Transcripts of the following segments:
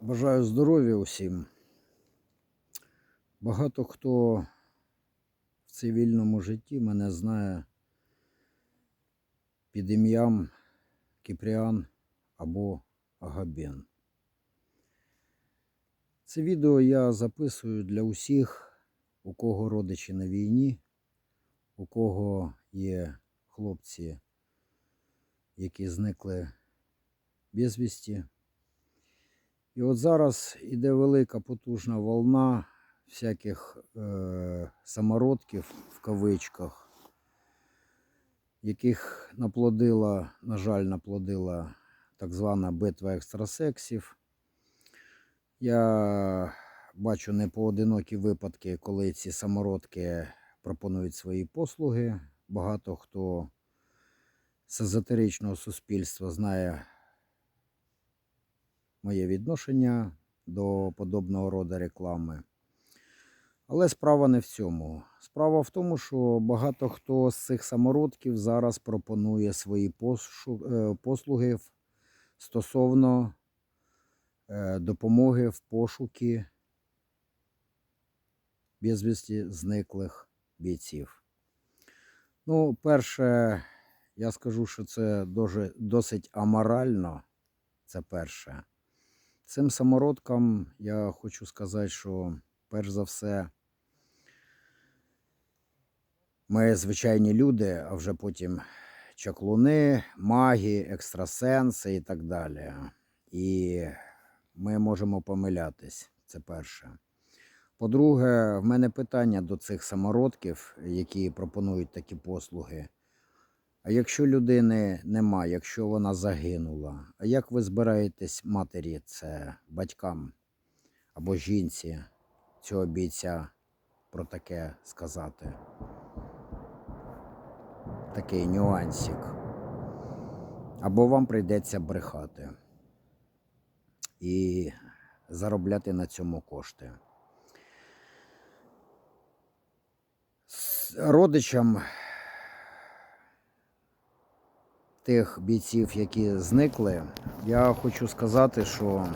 Бажаю здоров'я усім. Багато хто в цивільному житті мене знає під ім'ям Кіпріан або Агабен. Це відео я записую для усіх, у кого родичі на війні, у кого є хлопці, які зникли безвісті. І от зараз іде велика потужна волна всяких е, самородків в кавичках, яких наплодила, на жаль, наплодила так звана битва екстрасексів. Я бачу непоодинокі випадки, коли ці самородки пропонують свої послуги. Багато хто з езотеричного суспільства знає моє відношення до подобного роду реклами. Але справа не в цьому. Справа в тому, що багато хто з цих самородків зараз пропонує свої е, послуги стосовно е, допомоги в пошуки безвісті зниклих бійців. Ну, перше, я скажу, що це досить аморально. Це перше. Цим самородкам я хочу сказати, що перш за все ми звичайні люди, а вже потім чаклуни, маги, екстрасенси і так далі. І ми можемо помилятись. Це перше. По-друге, в мене питання до цих самородків, які пропонують такі послуги. А якщо людини нема, якщо вона загинула, а як ви збираєтесь матері, це батькам або жінці цього бійця про таке сказати? Такий нюансик. Або вам прийдеться брехати і заробляти на цьому кошти. Родичам тих бійців, які зникли, я хочу сказати, що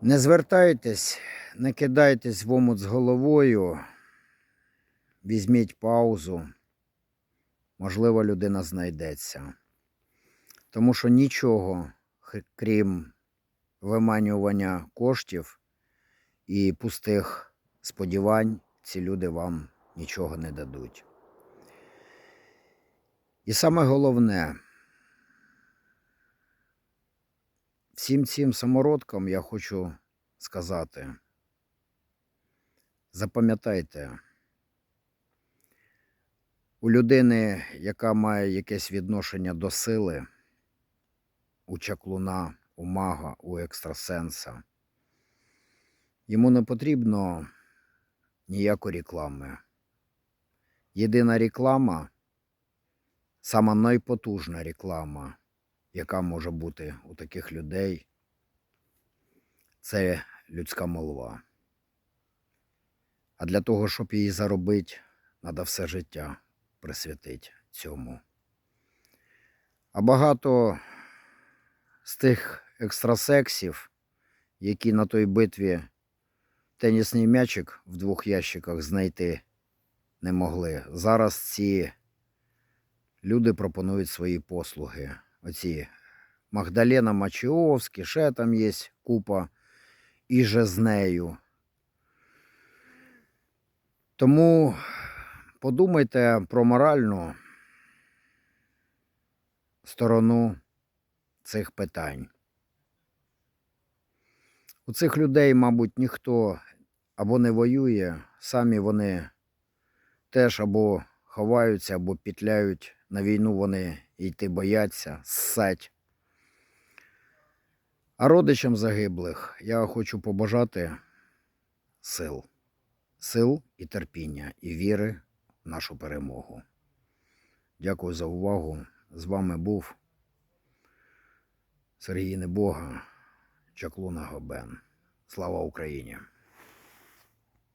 не звертайтесь, не кидайтесь в омут з головою, візьміть паузу, можливо, людина знайдеться. Тому що нічого, крім виманювання коштів і пустих сподівань, ці люди вам нічого не дадуть. І саме головне, всім цим самородкам я хочу сказати, запам'ятайте, у людини, яка має якесь відношення до сили, у чаклуна, у мага, у екстрасенса, йому не потрібно ніякої реклами. Єдина реклама сама найпотужна реклама, яка може бути у таких людей, це людська молва. А для того, щоб її заробити, треба все життя присвятити цьому. А багато з тих екстрасексів, які на той битві тенісний м'ячик в двох ящиках знайти не могли. Зараз ці люди пропонують свої послуги. Оці Магдалена Мачіовські, ще там є купа, і же з нею. Тому подумайте про моральну сторону цих питань. У цих людей, мабуть, ніхто або не воює, самі вони теж або ховаються, або петляють. На війну вони йти бояться, ссать. А родичам загиблих я хочу побажати сил, сил і терпіння, і віри в нашу перемогу. Дякую за увагу. З вами був Сергій Небога, Чаклуна Гобен. Слава Україні!